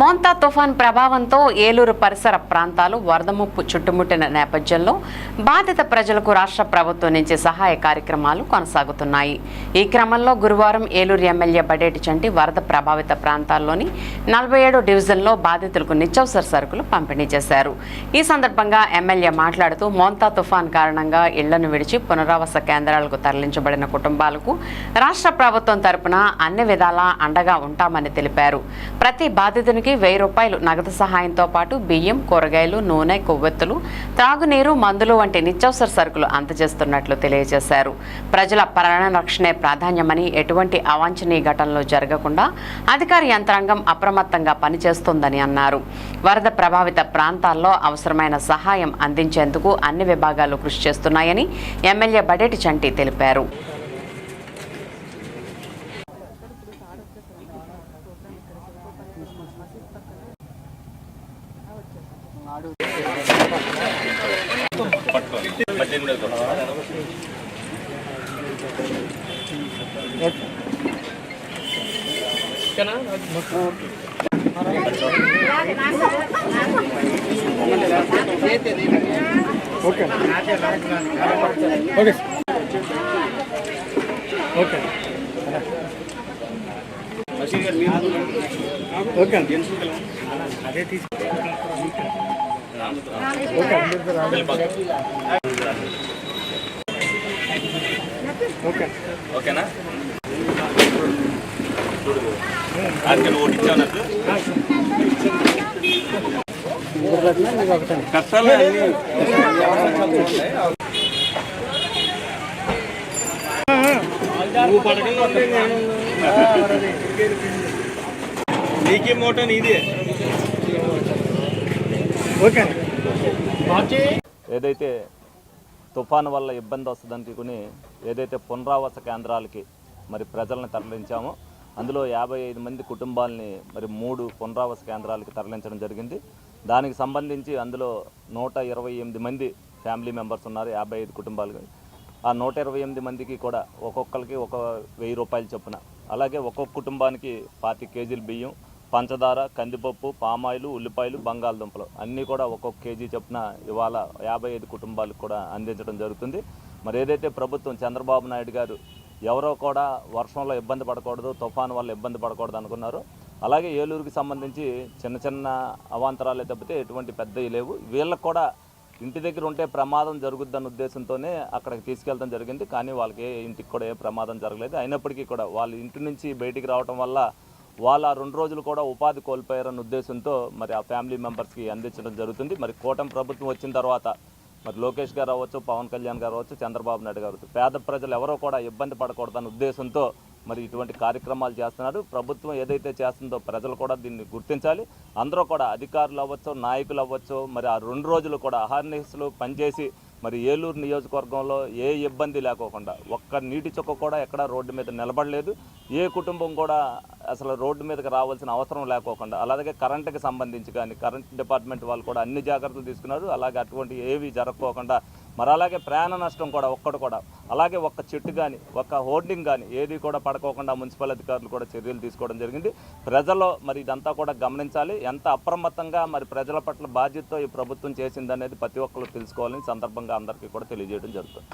మోంతా తుఫాన్ ప్రభావంతో ఏలూరు పరిసర ప్రాంతాలు వరద ముప్పు చుట్టుముట్టిన నేపథ్యంలో బాధిత ప్రజలకు రాష్ట్ర ప్రభుత్వం నుంచి సహాయ కార్యక్రమాలు కొనసాగుతున్నాయి. ఈ క్రమంలో గురువారం ఏలూరు ఎమ్మెల్యే బడేటి చంటి వరద ప్రభావిత ప్రాంతాల్లోని నలభై ఏడు డివిజన్లో బాధితులకు నిత్యవసర సరుకులు పంపిణీ చేశారు. ఈ సందర్భంగా ఎమ్మెల్యే మాట్లాడుతూ మోంతా తుఫాన్ కారణంగా ఇళ్ళను విడిచి పునరావాస కేంద్రాలకు తరలించబడిన కుటుంబాలకు రాష్ట్ర ప్రభుత్వం తరపున అన్ని విధాలా అండగా ఉంటామని తెలిపారు. ప్రతి బాధితునికి వెయ్యి రూపాయలు నగదు సహాయంతో పాటు బియ్యం కూరగాయలు నూనె కొవ్వొత్తులు త్రాగునీరు మందులు వంటి నిత్యావసర సరుకులు అందజేస్తున్నట్లు తెలియజేశారు. ప్రజల ప్రాణ రక్షణే ప్రాధాన్యమని ఎటువంటి అవాంఛనీయ ఘటనలు జరగకుండా అధికార యంత్రాంగం అప్రమత్తంగా పనిచేస్తోందని అన్నారు. వరద ప్రభావిత ప్రాంతాల్లో అవసరమైన సహాయం అందించేందుకు అన్ని విభాగాలు కృషి చేస్తున్నాయని ఎమ్మెల్యే బడేటి చంటి తెలిపారు. ఓకే. ఓకే. ఓకే. ఓకే అదే తీసుకు ఓకేనా? ఓటు నాకు కష్టాలు నీకే మోటో నీదే? ఏదైతే తుఫాను వల్ల ఇబ్బంది వస్తుందనుకుని ఏదైతే పునరావాస కేంద్రాలకి మరి ప్రజల్ని తరలించామో అందులో యాభై ఐదు మంది కుటుంబాలని మరి మూడు పునరావాస కేంద్రాలకి తరలించడం జరిగింది. దానికి సంబంధించి అందులో నూట ఇరవై ఎనిమిది మంది ఫ్యామిలీ మెంబర్స్ ఉన్నారు యాభై ఐదు కుటుంబాలు. ఆ నూట ఇరవై ఎనిమిది మందికి కూడా ఒక్కొక్కరికి ఒక వెయ్యి రూపాయలు చొప్పున. అలాగే ఒక్కొక్క కుటుంబానికి పాతి కేజీలు బియ్యం పంచదార కందిపప్పు పామాయిలు ఉల్లిపాయలు బంగాళదుంపలు. అన్నీ కూడా ఒక్కొక్క కేజీ చొప్పున ఇవాళ యాభై ఐదు కుటుంబాలకు కూడా అందించడం జరుగుతుంది. మరి ఏదైతే ప్రభుత్వం చంద్రబాబు నాయుడు గారు ఎవరో కూడా వర్షంలో ఇబ్బంది పడకూడదు తుఫాను వల్ల ఇబ్బంది పడకూడదు అనుకున్నారు అలాగే ఏలూరుకి సంబంధించి చిన్న చిన్న అవాంతరాలే తప్పితే ఎటువంటి పెద్దవి లేవు. వీళ్ళకు కూడా ఇంటి దగ్గర ఉంటే ప్రమాదం జరుగుద్దన్న ఉద్దేశంతోనే అక్కడికి తీసుకెళ్ళడం జరిగింది. కానీ వాళ్ళకి ఇంటికి కూడా ఏ ప్రమాదం జరగలేదు. అయినప్పటికీ కూడా వాళ్ళ ఇంటి నుంచి బయటికి రావడం వల్ల వాళ్ళ రెండు రోజులు కూడా ఉపాధి కోల్పోయారన్న ఉద్దేశంతో మరి ఆ ఫ్యామిలీ మెంబర్స్కి అందించడం జరుగుతుంది. మరి కూటమి ప్రభుత్వం వచ్చిన తర్వాత మరి లోకేష్ గారు అవ్వచ్చు పవన్ కళ్యాణ్ గారు అవ్వచ్చు చంద్రబాబు నాయుడు గారు పేద ప్రజలు ఎవరో కూడా ఇబ్బంది పడకూడదన్న ఉద్దేశంతో మరి ఇటువంటి కార్యక్రమాలు చేస్తున్నారు. ప్రభుత్వం ఏదైతే చేస్తుందో ప్రజలు కూడా దీన్ని గుర్తించాలి. అందరూ కూడా అధికారులు అవ్వచ్చు నాయకులు అవ్వచ్చు మరి ఆ రెండు రోజులు కూడా అహర్నిశలు పనిచేసి మరి ఏలూరు నియోజకవర్గంలో ఏ ఇబ్బంది లేకోకుండా ఒక్క నీటి చుక్క కూడా ఎక్కడా రోడ్డు మీద నిలబడలేదు ఏ కుటుంబం కూడా అసలు రోడ్డు మీదకి రావాల్సిన అవసరం లేకోకుండా అలాగే కరెంటుకి సంబంధించి కానీ కరెంట్ డిపార్ట్మెంట్ వాళ్ళు కూడా అన్ని జాగ్రత్తలు తీసుకున్నారు అలాగే అటువంటి ఏవి జరగకోకుండా మరి అలాగే ప్రయాణ నష్టం కూడా ఒక్కడు కూడా. అలాగే ఒక్క చెట్టు కానీ ఒక్క హోర్డింగ్ కానీ ఏది కూడా పడకోకుండా మున్సిపల్ అధికారులు కూడా చర్యలు తీసుకోవడం జరిగింది. ప్రజలు మరి ఇదంతా కూడా గమనించాలి. ఎంత అప్రమత్తంగా మరి ప్రజల పట్ల బాధ్యతతో ఈ ప్రభుత్వం చేసిందనేది ప్రతి ఒక్కరు తెలుసుకోవాలని సందర్భంగా అందరికీ కూడా తెలియజేయడం జరుగుతుంది.